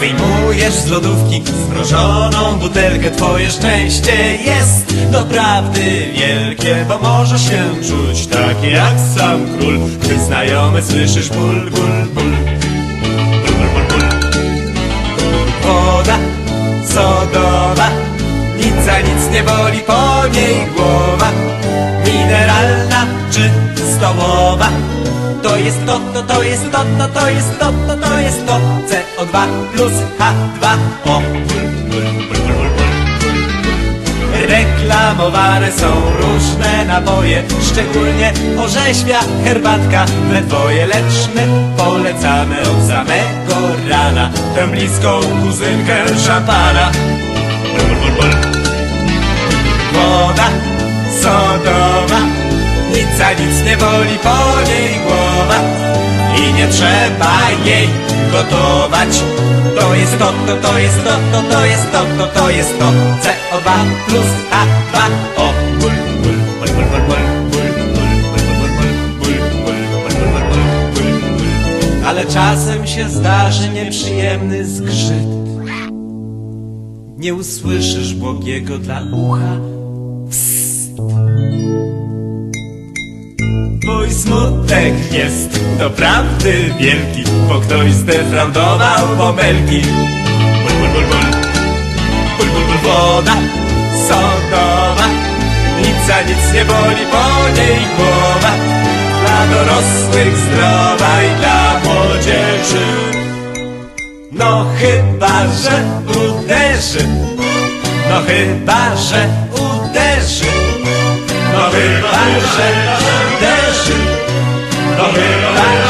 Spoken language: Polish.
wyjmujesz z lodówki zmrożoną butelkę Twoje szczęście jest doprawdy wielkie Bo może się czuć takie jak sam król. Gdy znajomy słyszysz ból, ból, ból Woda sodowa Nic za nic nie boli po niej głowa Mineralna czy stołowa. To jest to, to, to jest to, to, to jest to, to, to jest to. CO2 plus H2O Reklamowane są różne napoje Szczególnie orzeźwia, herbatka. We dwoje Lecz my polecamy od samego rana. Tę bliską kuzynkę szampana. Woda sodowa nic za nic nie woli po niej głowa I nie trzeba jej gotować To jest to, to, to jest to, to, to jest to, to, to jest to CO2 plus H2O Ale czasem się zdarzy nieprzyjemny zgrzyt Nie usłyszysz błogiego dla ucha Psst smutek jest doprawdy wielki, bo ktoś zdefraudował bąbelki. Bul, bul, bul, bul. Bul, bul, bul, woda sodowa, nic za nic nie boli po niej głowa. Dla dorosłych zdrowa i dla młodzieży. No chyba, że uderzy, no chyba, że uderzy. No chyba, że uderzy Pero